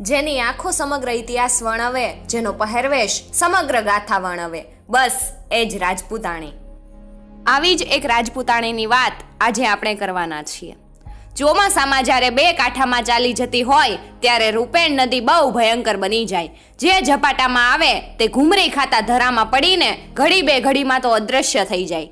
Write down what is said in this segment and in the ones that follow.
જેની આખો સમગ્ર ઇતિહાસ વર્ણવે, જેનો પહેરવેશ સમગ્ર ગાથા વર્ણવે. બસ, એ જ રાજપૂતાણી. આવી જ એક રાજપૂતાણીની વાત આજે આપણે કરવાના છીએ. ચોમાસામાં જ્યારે બે કાંઠામાં ચાલી જતી હોય, ત્યારે રૂપેણ નદી બહુ ભયંકર બની જાય. જે ઝપાટામાં આવે, તે ઘૂમરી ખાતા ધરામાં પડીને ઘડી બે ઘડીમાં તો અદૃશ્ય થઈ જાય.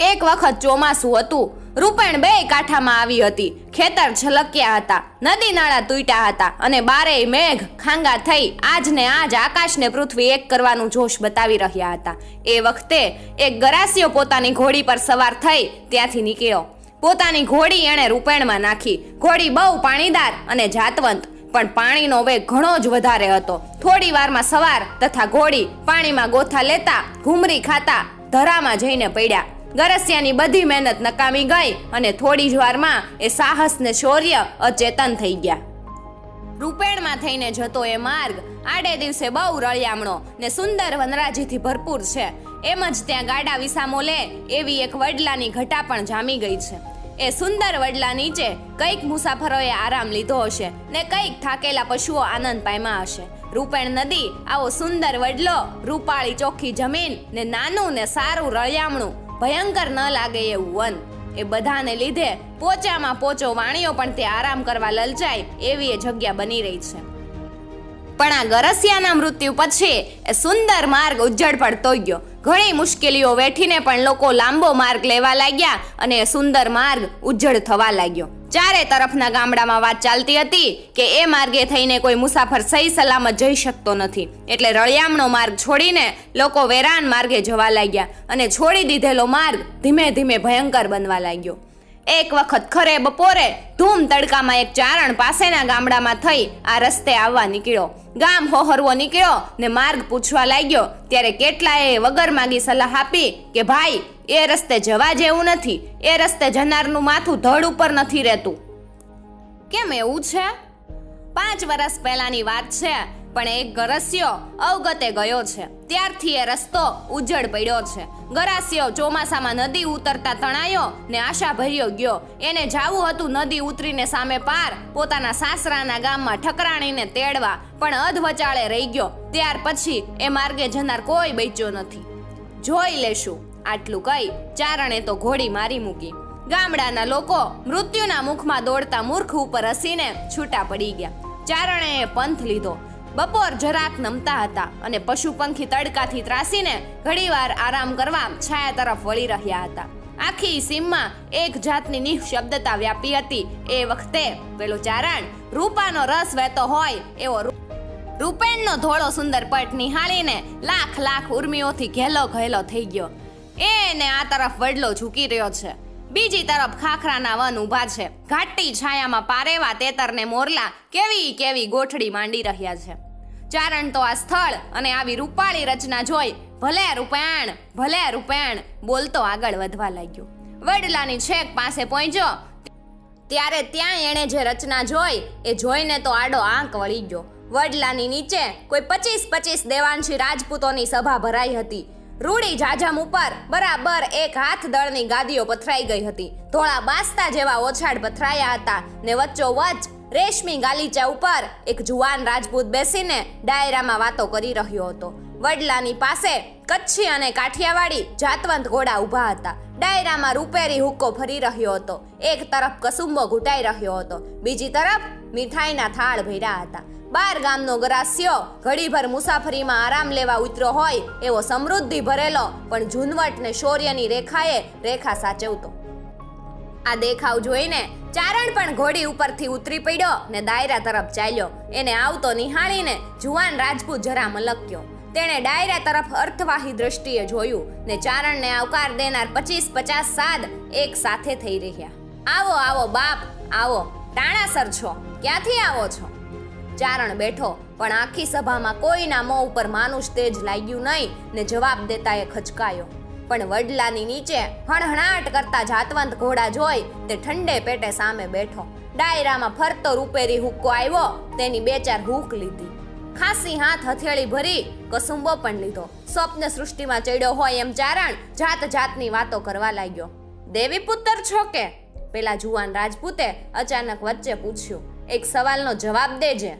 એક વખત ચોમાસું હતું રૂપેણ બે કાંઠામાં આવી હતી. ખેતર છલક્યા હતા, નદી નાળા તૂટ્યા હતા અને બારેય મેઘ ખાંગા થઈ આજને આજ આકાશને પૃથ્વી એક કરવાનું જોશ બતાવી રહ્યા હતા. એ વખતે એક ગરાસિયો પોતાની ઘોડી પર સવાર થઈ ત્યાંથી નીકળ્યો. પોતાની ઘોડી એણે રૂપેણમાં નાખી. ઘોડી બહુ પાણીદાર અને જાતવંત, પણ પાણીનો વેગ ઘણો જ વધારે હતો. થોડી વારમાં સવાર તથા ઘોડી પાણીમાં ગોથા લેતા, ઘૂમરી ખાતા ધરામાં જઈને પડ્યા. ગરસિયાની બધી મહેનત નકામી ગઈ અને થોડી જ વારમાં એ સાહસ ને શૌર્ય અચેતન થઈ ગયા. રૂપેણમાં થઈને જતો એ માર્ગ આડે દિવસે બહુ રળિયામણો ને સુંદર વનરાજીથી ભરપૂર છે. એમ જ ત્યાં ગાડા વિસામો લે એવી એક વડલાની ઘટા પણ જામી ગઈ છે. એ સુંદર વડલા નીચે કંઈક મુસાફરોએ આરામ લીધો હશે ને કંઈક થાકેલા પશુઓ આનંદ પામ્યા હશે. રૂપેણ નદી આવો સુંદર વડલો રૂપાળી ચોખ્ખી જમીન ને નાનું ને સારું રળિયામણું ભયંકર ન લાગે એવું વન. એ બધાને લીધે પોચામાં પોચો વાણીઓ પણ તે આરામ કરવા લલચાય એવી એ જગ્યા બની રહી છે. પણ આ ગરસિયાના મૃત્યુ પછી એ સુંદર માર્ગ ઉજ્જડ પડતો ગયો. ઘણી મુશ્કેલીઓ વેઠીને પણ લોકો લાંબો માર્ગ લેવા લાગ્યા અને સુંદર માર્ગ ઉજ્જડ થવા લાગ્યો. ચારે તરફના ગામડામાં વાત ચાલતી હતી કે એ માર્ગે થઈને કોઈ મુસાફર સહી સલામત જઈ શકતો નથી. એટલે રળિયામણો માર્ગ છોડીને લોકો વેરાન માર્ગે જવા લાગ્યા અને છોડી દીધેલો માર્ગ ધીમે ધીમે ભયંકર બનવા લાગ્યો. એક વખત ખરે બપોરે ધૂમ તડકામાં એક ચારણ પાસેના ગામડામાં થઈ આ રસ્તે આવવા નીકળ્યો. ગામ હોહરવો નીકળ્યો ને માર્ગ પૂછવા લાગ્યો. ત્યારે કેટલાએ વગર માગી સલાહ આપી કે, ભાઈ, એ રસ્તે જવા જેવું નથી. એ રસ્તે જનારનું માથું ધડ ઉપર નથી રહેતું. કેમ એવું છે? પાંચ વર્ષ પહેલાની વાત છે. પણ એક ગરસ્યો અવગતે ગયો છે. ત્યારથી એ રસ્તો ઉજ્જડ પડ્યો છે. ગરાસ્યો ચોમાસામાં નદી ઉતરતા તણાયો ને આશા ભર્યો ગયો. એને જાવું હતું નદી ઉતરીને સામે પાર, પોતાના સાસરાના ગામમાં ઠકરાણીને તેડવા, પણ અધવચાળે રહી ગયો. ત્યાર પછી એ માર્ગે જનાર કોઈ બચ્યો નથી. જોઈ લેશું. આટલું કહી ચારણે તો ઘોડી મારી મૂકી. ગામડાના લોકો મૃત્યુના મુખમાં દોડતા મૂર્ખ ઉપર હસીને છૂટા પડી ગયા. ચારણે પંથ લીધો. બપોર જરાક નમતા હતા અને પશુ પંખી તડકાથી ત્રાસીને ઘડીવાર આરામ કરવા છાયા તરફ વળી રહ્યા હતા. આખી સીમમાં એક જાતની નિઃશબ્દતા વ્યાપી હતી. એ વખતે પેલો ચારણ રૂપાનો રસ વહેતો હોય એવો રૂપેણનો ધોળો સુંદર પટ નિહાળીને લાખ લાખ ઉર્મિઓથી ઘેલો ઘેલો થઈ ગયો. એને આ તરફ વડલો ઝૂકી રહ્યો છે. બીજી તરફ ખાખરાના વન ઊભા છે. ઘાટી છાયામાં પારેવા તેતરને મોરલા કેવી કેવી ગોઠડી માંડી રહ્યા છે. ચારણ તો આ સ્થળ અને આવી રૂપાળી રચના જોઈ, ભલે રૂપેણ ભલે રૂપેણ બોલતો આગળ વધવા લાગ્યો. વડલાની છેક પાસે પહોંચ્યો. ત્યારે ત્યાં એણે જે રચના જોઈ, એ જોઈને તો આડો આંક વળી ગયો. વડલાની નીચે કોઈ પચીસ પચીસ દેવાંશી રાજપૂતોની સભા ભરાઈ હતી. રૂડી જાજમ ઉપર બરાબર એક હાથ દળની ગાદીઓ પથરાઈ ગઈ હતી. ધોળા બાસ્તા જેવા ઓછાડ પથરાયા હતા ને વચ્ચો વચ્ચ રેશમી ગાલીચા ઉપર એક જુવાન રાજપૂત બેસીને ડાયરામાં વાતો કરી રહ્યો હતો. વડલાની પાસે કચ્છી અને કાઠિયાવાડી જાતવંત ઘોડા ઊભા હતા. ડાયરામાં રૂપેરી હુક્કો ફરી રહ્યો હતો. એક તરફ કસુંબો ઘૂંટાઈ રહ્યો હતો. બીજી તરફ મીઠાઈના થાળ ભર્યા હતા. બાર ગામનો ગરાસ્યો ઘડીભર મુસાફરીમાં આરામ લેવા ઉતર્યો હોય એવો સમૃદ્ધિ ભરેલો, પણ ઝુનવટ ને શૌર્યની રેખાએ રેખા સાચવતો. આ દેખાવ જોઈને ચારણ પણ ઘોડી ઉપરથી ઉતરી પડ્યો ને દાયરા તરફ ચાલ્યો. એને આવતો નિહાળીને જુવાન રાજપૂત જરા મલક્યો. તેણે ડાયરા તરફ અર્થવાહી દ્રષ્ટિએ જોયું ને ચારણને આવકાર દેનાર પચીસ પચાસ સાદ એક સાથે થઈ રહ્યા. આવો આવો બાપ, આવો, ટાણાસર છો, ક્યાંથી આવો છો? ચારણ બેઠો, પણ આખી સભામાં કોઈના મોં ઉપર માનુષ તેજ લાગ્યું નહીં ને જવાબ દેતા એ ખચકાયો. પણ વડલાની નીચે હણહણાટ કરતા જાતવંત ઘોડા જોઈ તે ઠંડે પેટે સામે બેઠો. ડાયરામાં ફરતો રૂપેરી હુક્કો આવ્યો, તેની બે ચાર હૂક લીધી. ખાસી હાથ હથેળી ભરી, કસુંબો પણ લીધો. સ્વપ્ન સૃષ્ટિમાં ચડ્યો હોય એમ ચારણ જાત જાતની વાતો કરવા લાગ્યો. દેવી પુત્ર છો કે? પેલા જુવાન રાજપૂતે અચાનક વચ્ચે પૂછ્યું. એક સવાલનો જવાબ દેજે.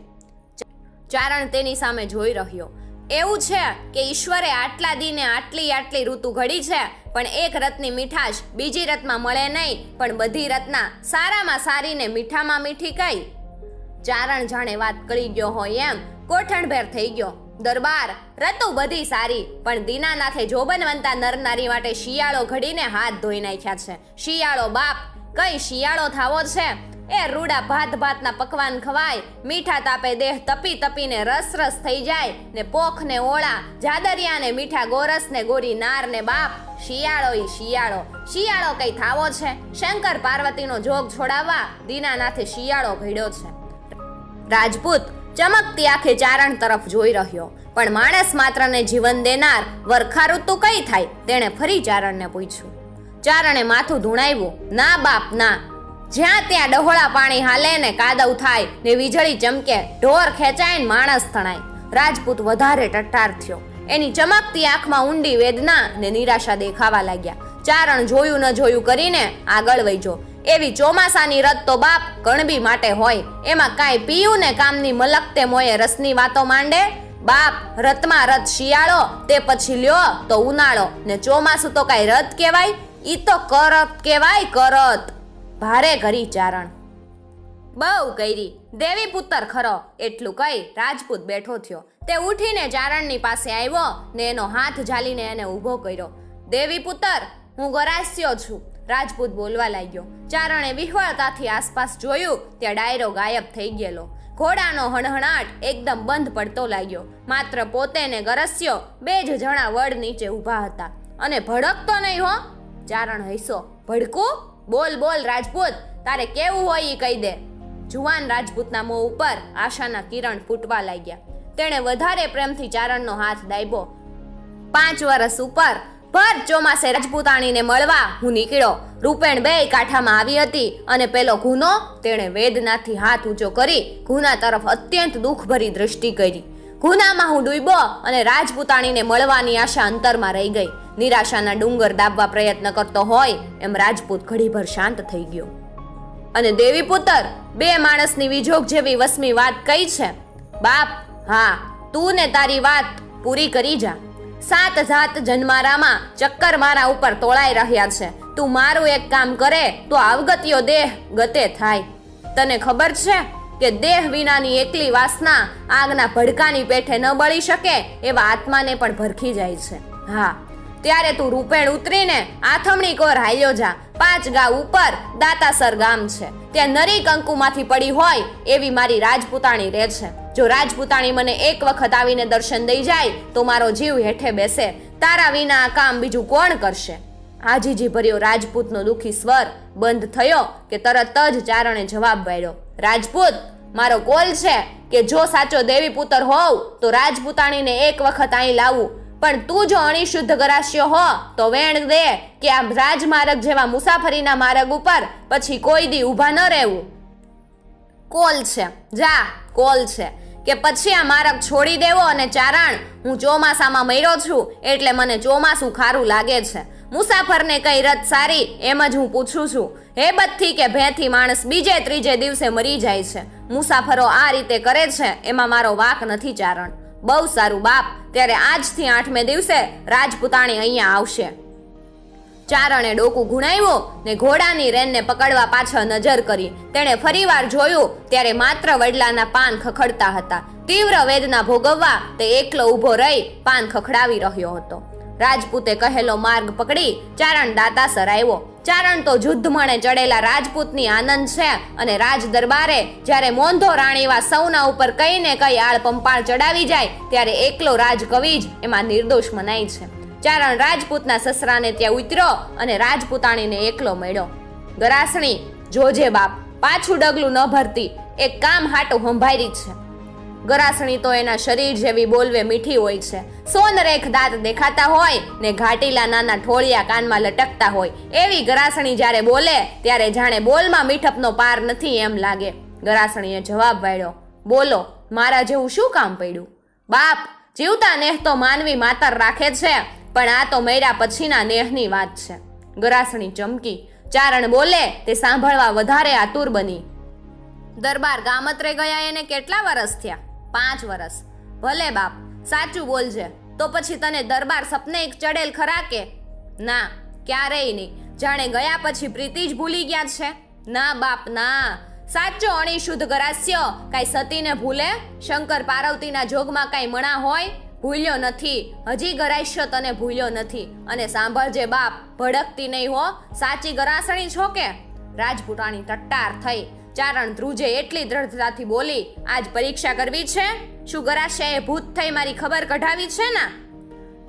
ચારણ તેની સામે જોઈ રહ્યો. એવું છે કે ઈશ્વરે આટલા દિને આટલી આટલી ઋતુ ઘડી છે, પણ એક રથની મીઠાશ બીજી રથમાં મળે નહીં, પણ બધી રથના સારામાં સારીને મીઠામાં મીઠી કઈ? ચારણ જાણે વાત કરી ગયો હોય એમ, કોઠણભેર થઈ ગયો. દરબાર, રતુ બધી સારી, પણ દીનાનાથે જોબનવંતા નરનારી માટે શિયાળો ઘડીને હાથ ધોઈ નાખ્યા છે. શિયાળો બાપ, કઈ શિયાળો થાવો છે? એ રૂડા ભાત ભાતના પકવાન ખવાય, મીઠા તાપે દેહ તપી તપીને રસ રસ થઈ જાય, ને પોખ ને ઓળા જાદરિયા ને મીઠા ગોરસ ને ગોરી નાર ને બાપ શિયાળો ઈ શિયાળો. શિયાળો કઈ થાવો છે? શંકર પાર્વતીનો જોગ છોડાવવા દીનાનાથે શિયાળો ઘડ્યો છે. રાજપૂત ચમકતી આંખે ચારણ તરફ જોઈ રહ્યો, પણ માણસ માત્રને જીવન દેનાર વરખા ઋતુ કઈ થાય? તેણે ફરી ચારણને પૂછ્યું. ચારણે માથું ધૂણાવ્યું, ના બાપ, ના જ્યાં ત્યાં ડહોળા પાણી હાલે ને કાદવ થાય ને વીજળી ચમકે, ઢોર ખેંચાય ને માણસ તણાય. રાજપૂત વધારે ટટ્ટાર થયો. એની ચમકતી આંખમાં ઊંડી વેદના ને નિરાશા દેખાવા લાગ્યા. ચારણ જોયું ન જોયું કરીને આગળ વહીજો એવી ચોમાસાની રત તો બાપ કણબી માટે હોય. એમાં કાંઈ પીયું ને કામની મલક તે મોયે રસની વાતો માંડે? બાપ, રતમાં રત શિયાળો, તે પછી લ્યો તો ઉનાળો. ને ચોમાસું તો કાંઈ રત કહેવાય? ઈ તો કરત કહેવાય, કરત. ભારે કરી ચારણ. બહુ કરી. દેવી પુત્ર ખરો. એટલું કહી રાજપૂત બેઠો થયો. તે ઉઠીને ચારણની પાસે આવ્યો ને એનો હાથ ઝાલીને એને ઊભો કર્યો. દેવી પુત્ર, હું ગરાસ્યો છું. રાજપૂત બોલવા લાગ્યો. ચારણે વિહવળતાથી આસપાસ જોયું ત્યાં ડાયરો ગાયબ થઈ ગયેલો. ઘોડાનો હણહણાટ એકદમ બંધ પડતો લાગ્યો. માત્ર પોતે ને ગરસ્યો, બે જ જણા વડ નીચે ઊભા હતા. અને ભડકતો નહીં હો. ચારણ હૈસો ભડકું? બોલ બોલ, રાજપૂત. તારે કેવું હોય એ કહી દે. જુવાન રાજપૂતના મોં ઉપર આશાના કિરણ ફૂટવા લાગ્યા. તેણે વધારે પ્રેમથી ચારણનો હાથ દાબ્યો પાંચ વર્ષ ઉપર ભર ચોમાસે રાજપૂતાણીને મળવા હું નીકળ્યો. રૂપેણ બે કાંઠામાં આવી હતી અને પેલો ગુનો તેણે વેદનાથી હાથ ઊંચો કરી ગુના તરફ અત્યંત દુઃખભરી દૃષ્ટિ કરી. ગુનામાં હું ડૂબ્યો અને રાજપૂતાણીને મળવાની આશા અંતરમાં રહી ગઈ. નિરાશાના ડુંગર દાબવા પ્રયત્ન કરતો હોય એમ રાજપૂત ઘડીભર શાંત થઈ ગયો. અને દેવી પુત્ર, બે માણસની વિજોગ જેવી વસમી વાત કઈ છે? બાપ, હા, તું ને તારી વાત પૂરી કરી જા. સાત જાત જન્મારામાં ચક્કર મારા ઉપર તોળાઈ રહ્યા છે. તું મારું એક કામ કરે, તો આવગત્યો દેહ ગતે થાય. તને ખબર છે? કે દેહ વિનાની એકલી વાસના આગના ભડકાની પેઠે ન બળી શકે એવા આત્માને પણ ભરખી જાય છે. હા, ત્યારે તું રૂપેણ ઉતરીને આથમણી કોર હાલ્યો જા. પાંચ ગાવ ઉપર દાતાસર ગામ છે. ત્યાં નરી કંકુમાંથી પડી હોય એવી મારી રાજપૂતાણી રહે છે. જો રાજપૂતાણી મને એક વખત આવીને દર્શન દઈ જાય, તો મારો જીવ હેઠે બેસે. તારા વિના આ કામ બીજું કોણ કરશે? આજીજી ભર્યો રાજપૂતનો દુખી સ્વર બંધ થયો કે તરત જ ચારણે જવાબ વાળ્યો રાજપૂત, મારો કોલ છે કે જો સાચો દેવી પુત્ર હોવ તો રાજપૂતાણીને એક વખત અહીં લાવું. પણ તું જો અણિશુદ્ધ ગરાસ્યો હો, તો વેણ દે કે આ રાજમાર્ગ જેવા મુસાફરીના માર્ગ ઉપર પછી કોઈ દી ઊભા ન રહેવું. કોલ છે. જા, કોલ છે. કે પછી આ માર્ગ છોડી દેવો અને ચારણ હું ચોમાસામાં મર્યો છું, એટલે મને ચોમાસું ખારું લાગે છે. મુસાફરને કઈ રત સારી એમ જ હું પૂછું છું. હેબતથી કે ભેથી માણસ બીજે ત્રીજે દિવસે મરી જાય છે. મુસાફરો આ રીતે કરે છે, એમાં મારો વાક નથી ચારણ. બહુ સારું બાપ, ત્યારે આજથી આઠમે દિવસે રાજપૂતાણી અહીંયા આવશે. ચારણે ડોકું ગુણાવ્યું ને ઘોડાની રેનને પકડવા પાછળ નજર કરી. તેણે ફરીવાર જોયું, ત્યારે માત્ર વડલાના પાન ખખડતા હતા. તીવ્ર વેદના ભોગવવા તે એકલો ઊભો રહી પાન ખખડાવી રહ્યો હતો. રાજપૂતે કહેલો માર્ગ પકડી, ચારણ દાતાસર આવ્યો ચારણ તો યુદ્ધમણે ચડેલા રાજપૂતની આનંદ છે અને રાજ દરબારે જ્યારે મોંધો રાણીવા સૌના ઉપર કઈ ને કઈ આળ પંપાળ ચડાવી જાય, ત્યારે એકલો રાજ કવિ જ એમાં નિર્દોષ મનાય છે. ચારણ રાજપૂતના સસરાને ત્યાં ઉતર્યો અને રાજપૂતાણીને એકલો મળ્યો. ગરાસણી, જોજે બાપ, પાછું ડગલું ન ભરતી, એક કામ હાટું સંભારી છે. ગરાસણી તો એના શરીર જેવી બોલવે મીઠી હોય છે. સોનરેખ દાંત દેખાતા હોય ને ઘાટીલા નાના ઠોળિયા કાનમાં લટકતા હોય. એવી ગરાસણી જ્યારે બોલે, ત્યારે જાણે બોલમાં મીઠપનો પાર નથી એમ લાગે. ગરાસણીએ જવાબ વાળ્યો, બોલો, મારા જેવું શું કામ પડ્યું? બાપ, જીવતા નેહ તો માનવી માતર રાખે છે, પણ આ તો મર્યા પછીના નેહની વાત છે. ગરાસણી ચમકી. ચારણ બોલે, તે સાંભળવા વધારે આતુર બની. દરબાર ગામત્રે ગયા એને કેટલા વર્ષ થયા? પાંચ વર્ષ ભલે બાપ, સાચું બોલજે, તો પછી તને દરબાર સપને એક ચડેલ ખરા કે? ના, ક્યારેય નહીં. જાણે ગયા પછી પ્રીતિ જ ભૂલી ગયા છે? ના બાપ, ના. સાચો અણિશુદ્ધ ગરાસ્ય કાંઈ સતીને ભૂલે? શંકર પાર્વતીના જોગમાં કાંઈ મણા હોય? ભૂલ્યો નથી. હજી ગરાસ્ય તને ભૂલ્યો નથી. અને સાંભળજે બાપ, ભડકતી નહીં હો. સાચી ગરાસણી છો કે? રાજપૂતાણી ટટ્ટાર થઈ. ચારણ ધ્રુજે એટલી દ્રઢતાથી બોલી, આજ પરીક્ષા કરવી છે? શું ગરાસ્યાએ ભૂત થઈ મારી ખબર કઢાવી છે ને?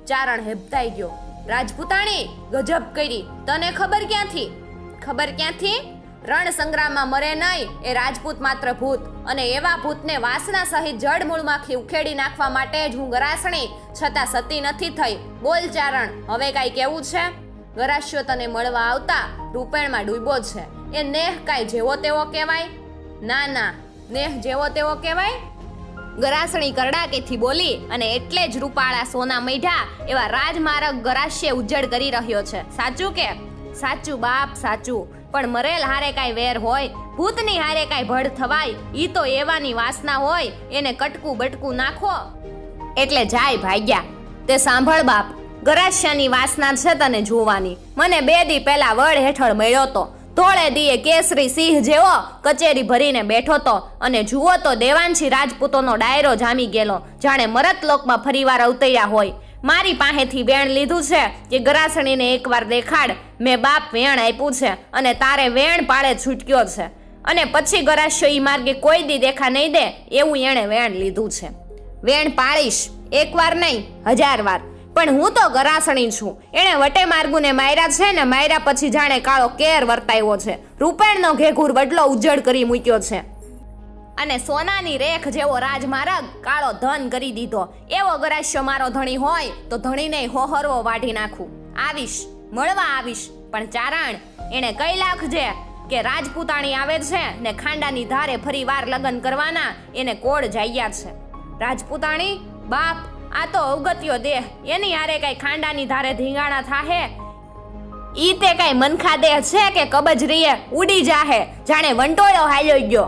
ચારણ હેબતાઈ ગયો. રાજપૂતાણી, ગજબ કરી. તને ખબર ક્યાંથી? ખબર ક્યાંથી? રણ સંગ્રામમાં મરે નહીં. એ રાજપૂત માત્ર ભૂત. અને એવા ભૂતને વાસના સહિત જળમૂળમાંથી ઉખેડી નાખવા માટે જ હું ગરાસણી, છતાં સતી નથી થઈ. બોલ ચારણ, હવે કાંઈ કેવું છે? ગરાશ્યો તને મળવા આવતા રૂપેણમાં ડૂબો છે. એ નેહ કાંઈ જેવો તેવો કહેવાય? ના ના. નેહ જેવો તેવો કહેવાય? ગરાસણી કરડાકેથી બોલી અને એટલે જ રૂપાળા સોના મૈઢા એવા રાજમાર્ગ ગરાસ્ય ઉજ્જડ કરી રહ્યો છે. સાચું કે? સાચું બાપ, સાચું. પણ મરેલ હારે કાંઈ વેર હોય, ભૂતની હારે કાંઈ ભડ થવાય, ઈ તો એવાની વાસના હોય, એને કટકું બટકું નાખો. એટલે જાય ભાગ્યા. તે સાંભળ બાપ, ગરાસ્યાની વાસના છે તને જોવાની. મને બે દી પહેલા વડ હેઠળ મળ્યો તો. ધોળે દીએ કેસરી સિંહ જેવો કચેરી ભરીને બેઠો તો. અને જુઓ તો દેવાંશી રાજપૂતોનો ડાયરો જામી ગયેલો, જાણે મરત લોકમાં ફરીવાર અવતર્યા હોય. મારી પાસેથી વેણ લીધું છે કે ગરાસણીને એકવાર દેખાડ, મેં બાપ વેણ આપ્યું છે અને તારે વેણ પાળે છૂટક્યો છે. અને પછી ગરાશ્યો એ માર્ગે કોઈ દી દેખા નહીં દે, એવું એણે વેણ લીધું છે. વેણ પાળીશ, એકવાર નહીં, હજાર વાર. પણ હું તો ગરાસણી છું. એણે વટે માર્ગુને માર્યા છે ને માર્યા પછી જાણે કાળો કેર વર્તાવ્યો છે. રૂપેણનો ઘેઘૂર વડલો ઉજ્જડ કરી મૂક્યો છે. અને સોનાની રેખ જેવો રાજમાર્ગ કાળો ધન કરી દીધો. એવો ગરાશ્યો મારો ધણી હોય તો ધણીને હોહરવો વાઢી નાખું. આવીશ, મળવા આવીશ, પણ ચારણ, એણે કઈ લાખજે કે રાજપૂતાણી આવે છે ને ખાંડાની ધારે ફરી વાર લગ્ન કરવાના, એને કોડ જાગ્યા છે. રાજપૂતાણી, બાપ આ તો અવગત્યો દેહ એની હારે કઈ ખાંડાની ધારે ધીંગાણા થાહે. ઈ તે કઈ મનખા દેહ છે કે કબજ રીએ ઉડી જાહે? જાણે વંટોળો હાલ્યો ગયો.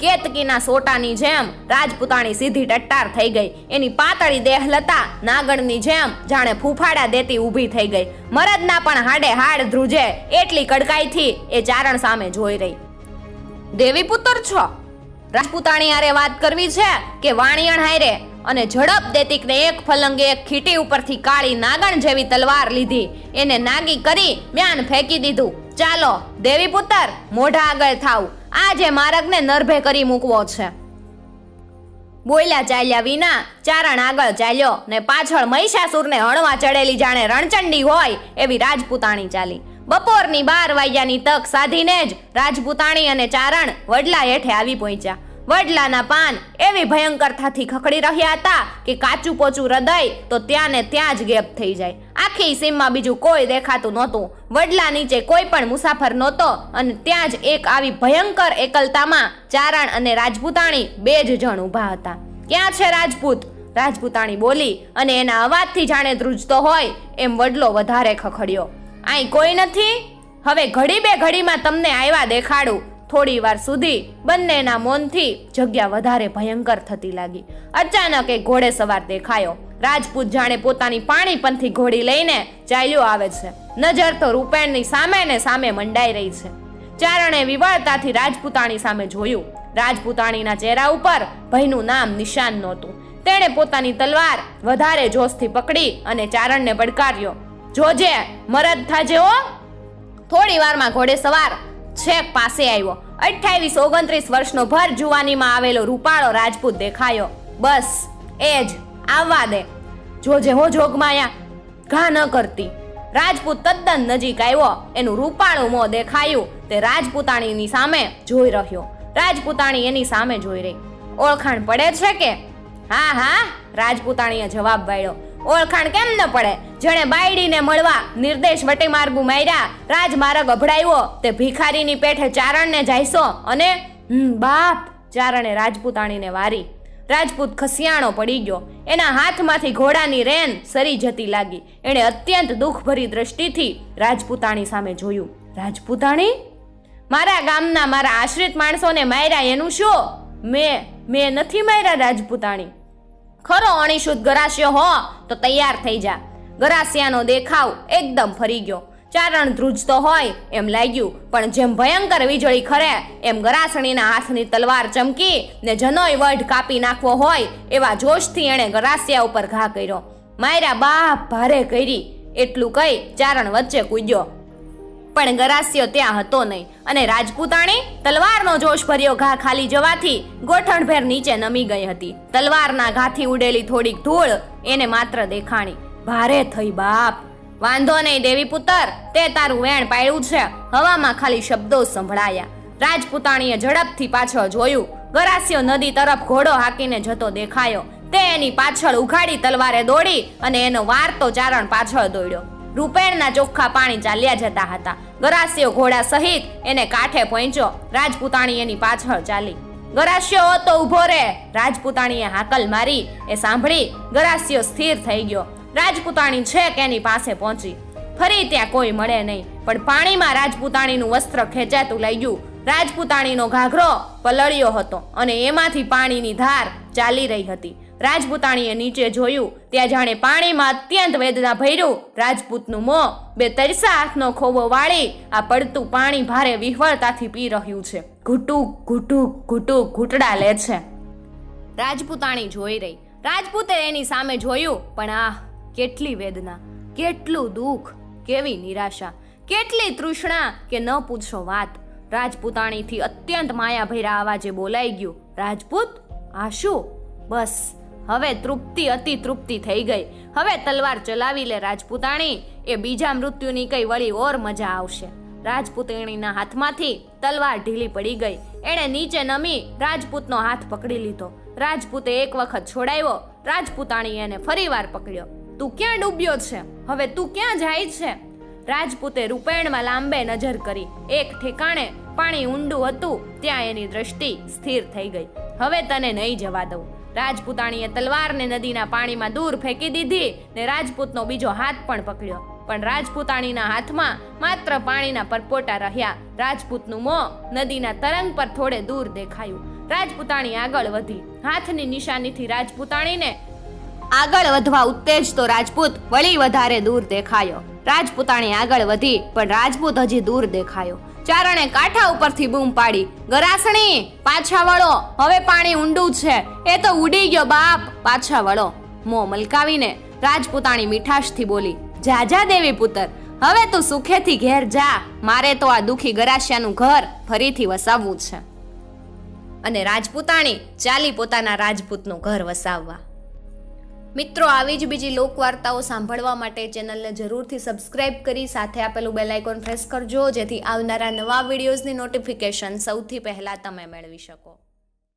કેતકીના સોટાની જેમ રાજપૂતાણી સીધી ટટ્ટાર થઈ ગઈ. એની પાતળી દેહ લતા નાગણની જેમ જાણે ફૂફાડા દેતી ઊભી થઈ ગઈ. મરદના પણ હાડે હાડ ધ્રુજે એટલી કડકાઈથી એ ચારણ સામે જોઈ રહી. દેવી પુત્ર છો? રાજપૂતાણી હારે વાત કરવી છે કે વાણિયણ હારે અને ઝડપ દેતીકને એક ફલંગે એક ખીટી ઉપરથી કાળી નાગણ જેવી તલવાર લીધી. એને નાગી કરી મ્યાન ફેંકી દીધું. ચાલો, દેવી પુત્ર, મોઢા આગળ થાવ. આજે માર્ગને નરભે કરી મૂકવો છે. બોલ્યા ચાલ્યા વિના ચારણ આગળ ચાલ્યો ને પાછળ મહિષાસુરને હણવા ચડેલી જાણે રણચંડી હોય એવી રાજપૂતાણી ચાલી. બપોરની બાર વાગ્યાની તક સાધીને જ રાજપૂતાણી અને ચારણ વડલા હેઠે આવી પહોંચ્યા. વડલાના પાન એવી ભયંકરતાથી ખખડી રહ્યા હતા કે કાચું પોચું હૃદય તો ત્યાં ને ત્યાં જ ગેપ થઈ જાય. આખી સીમમાં બીજું કોઈ દેખાતું નહોતું. વડલા નીચે કોઈ પણ મુસાફર નહોતો અને ત્યાં જ એક આવી ભયંકર એકલતામાં ચારણ અને રાજપૂતાણી બે જ જણ ઊભા હતા. ક્યાં છે રાજપૂત? રાજપૂતાણી બોલી, અને એના અવાજથી જાણે ધ્રુજતો હોય એમ વડલો વધારે ખખડ્યો. આઈ કોઈ નથી? હવે ઘડી બે ઘડીમાં તમને આવ્યા દેખાડું. થોડી વાર સુધી બંનેના મૌનથી જગ્યા વધારે ભયંકર થતી લાગી. અચાનક એક ઘોડે સવાર દેખાયો. રાજપૂત જાણે પોતાની પાણી પંથી ઘોડી લઈને ચાલ્યો આવે છે. નજર તો રૂપેણની સામે ને સામે મંડાઈ રહી છે. ચારણે વિવળતાથી રાજપૂતાણી સામે જોયું. રાજપૂતાણીના ચહેરા ઉપર ભયનું નામ નિશાન નહોતું. તેણે પોતાની તલવાર વધારે જોશથી પકડી અને ચારણને પડકાર્યો. જોજે, મરદ થાજે હો. થોડી વારમાં ઘોડે સવાર છેક પાસે આવ્યો. અઠ્ઠાવીસ, ઓગણત્રીસ વર્ષનો ભર જુવાનીમાં આવેલો રૂપાળો રાજપૂત દેખાયો. બસ, એ જ, આવવા દે. જોજે હો જોગમાયા ઘા ન કરતી. રાજપૂત તદ્દન નજીક આવ્યો. એનું રૂપાળું મોં દેખાયું. તે રાજપૂતાણીની સામે જોઈ રહ્યો. રાજપૂતાણી એની સામે જોઈ રહી. ઓળખાણ પડે છે કે? હા હા, રાજપૂતાણીએ જવાબ વાળ્યો. ઓળખાણ કેમ ન પડે? જેણે બાયડીને મળવા નિર્દેશ વટે માર્ગુ માર્યા. રાજમાર્ગ અભડાવ્યો તે ભિખારીની પેઠે ચારણને જાયસો અને બાપ, ચારણે રાજપૂતાણીને વારી. રાજપૂત ખસિયાણો પડી ગયો. એના હાથમાંથી ઘોડાની રેન સરી જતી લાગી. એણે અત્યંત દુઃખભરી દ્રષ્ટિથી રાજપૂતાણી સામે જોયું. રાજપૂતાણી, મારા ગામના મારા આશ્રિત માણસોને માર્યા એનું શું? મેં મેં નથી માર્યા રાજપૂતાણી. ખરો અણીશુદ્ધ ગરાસ્યો હો, તો તૈયાર થઈ જા. ગરાસિયાનો દેખાવ એકદમ ફરી ગયો. ચારણ ધ્રુજતો હોય એમ લાગ્યું, પણ જેમ ભયંકર વીજળી ખરે, એમ ગરાસણીના હાથની તલવાર ચમકી ને જનોય વઢ કાપી નાખવો હોય એવા જોશથી એણે ગરાસિયા ઉપર ઘા કર્યો. માયરા બા ભારે કરી. એટલું કહી ચારણ વચ્ચે કૂદ્યો. પણ ગરાસ્યો ત્યાં હતો નહીં. અને રાજપૂતાણી તલવારનો જોશ ભર્યો ઘા ખાલી જવાથી ગોઠણભેર નીચે નમી ગઈ હતી. તલવારના ઘાથી ઉડેલી થોડીક ધૂળ એને માત્ર દેખાણી. ભારે થઈ બાપ. વાંધો નહીં દેવી પુત્ર, તે તારું વેણ પાડ્યું છે. હવામાં ખાલી શબ્દો સંભળાયા. રાજપૂતાણીએ ઝડપથી પાછળ જોયું. ગરાસ્યો નદી તરફ ઘોડો હાકીને જતો દેખાયો. તે એની પાછળ ઉઘાડી તલવારે દોડી અને એનો વારતો ચારણ પાછળ દોડ્યો. રૂપેણના ચોખ્ખા પાણી ચાલ્યા જતા હતા. ગરાસ્યો ઘોડા સહિત એને કાંઠે પહોંચ્યો રાજપૂતાણી એની પાછળ ચાલી. ગરાસ્યો તો ઊભો રે. રાજપૂતાણીએ હાકલ મારી. એ સાંભળી ગરાસ્યો સ્થિર થઈ ગયો. રાજપૂતાણી છેક એની પાસે પહોંચી. ફરી ત્યાં કોઈ મળે નહીં. પણ પાણીમાં રાજપૂતાણીનું વસ્ત્ર ખેંચાતું લાગ્યું રાજપૂતાણીનો ઘાઘરો પલળ્યો હતો અને એમાંથી પાણીની ધાર ચાલી રહી હતી. રાજપૂતાણીએ નીચે જોયું, ત્યાં જાણે પાણીમાં અત્યંત વેદના ભર્યું. રાજપૂતનું મોં બે તરસા હાથનો ખોવો વાળી, આ પડતું પાણી ભારે વિહવળતાથી પી રહ્યું છે. ઘૂટુક ઘૂટુક ઘૂટુક ઘૂંટડા લે છે. રાજપૂતાણી જોઈ રહી. રાજપૂતે એની સામે જોયું, પણ આહ, કેટલી વેદના, કેટલું દુઃખ, કેવી નિરાશા, કેટલી તૃષ્ણા કે ન પૂછો વાત. રાજપૂતાણીથી અત્યંત માયાભર્યા અવાજે બોલાઈ ગયું, રાજપૂત, આ શું? બસ હવે તૃપ્તિ, અતિ તૃપ્તિ થઈ ગઈ. હવે તલવાર ચલાવી લે રાજપૂતાણી, એ બીજા મૃત્યુની કઈ વળી ઓર મજા આવશે. રાજપૂતણીના હાથમાંથી તલવાર ઢીલી પડી ગઈ. એણે નીચે નમી રાજપૂતનો હાથ પકડી લીધો. રાજપૂતે એક વખત છોડાવ્યો રાજપૂતાણી એને ફરીવાર પકડ્યો. તું ક્યાં ડૂબ્યો છે? હવે તું ક્યાં જાય છે? રાજપૂતે રૂપેણમાં લાંબે નજર કરી. એક ઠેકાણે પાણી ઊંડું હતું, ત્યાં એની દ્રષ્ટિ સ્થિર થઈ ગઈ. હવે તને નહીં જવા દઉં. રાજપૂતાણીએ તલવારને નદીના પાણીમાં દૂર ફેંકી દીધી ને રાજપૂતનો બીજો હાથ પણ પકડ્યો. પણ રાજપૂતાણીના હાથમાં માત્ર પાણીના પરપોટા રહ્યા. રાજપૂતનું મોં નદીના તરંગ પર થોડે દૂર દેખાયું. રાજપૂતાણી આગળ વધી. હાથની નિશાનીથી રાજપૂતાણીને આગળ વધવા ઉત્તેજતો રાજપૂત વળી વધારે દૂર દેખાયો. રાજપૂતાણી આગળ વધી, પણ રાજપૂત હજી દૂર દેખાયો. ચારણે કાંઠા ઉપરથી બૂમ પાડી, ગરાસણી, પાછા વળો, હવે પાણી ઊંડું છે. એ તો ઉડી ગયો બાપ, પાછા વળો. મો મલકાવીને રાજપૂતાણી મીઠાશથી બોલી જા જા દેવી પુત્ર, હવે તું સુખેથી ઘેર જા, મારે તો આ દુખી ગરાસિયાનું ઘર ફરીથી વસાવવું છે. અને રાજપૂતાણી ચાલી પોતાના રાજપૂતનું ઘર વસાવવા. મિત્રો, આવી જ બીજી લોકવાર્તાઓ સાંભળવા માટે ચેનલને જરૂરથી સબસ્ક્રાઇબ કરી સાથે આપેલું બેલ આઇકોન પ્રેસ કરજો, જેથી આવનારા નવા વિડીયોઝની નોટિફિકેશન સૌથી પહેલાં તમે મેળવી શકો.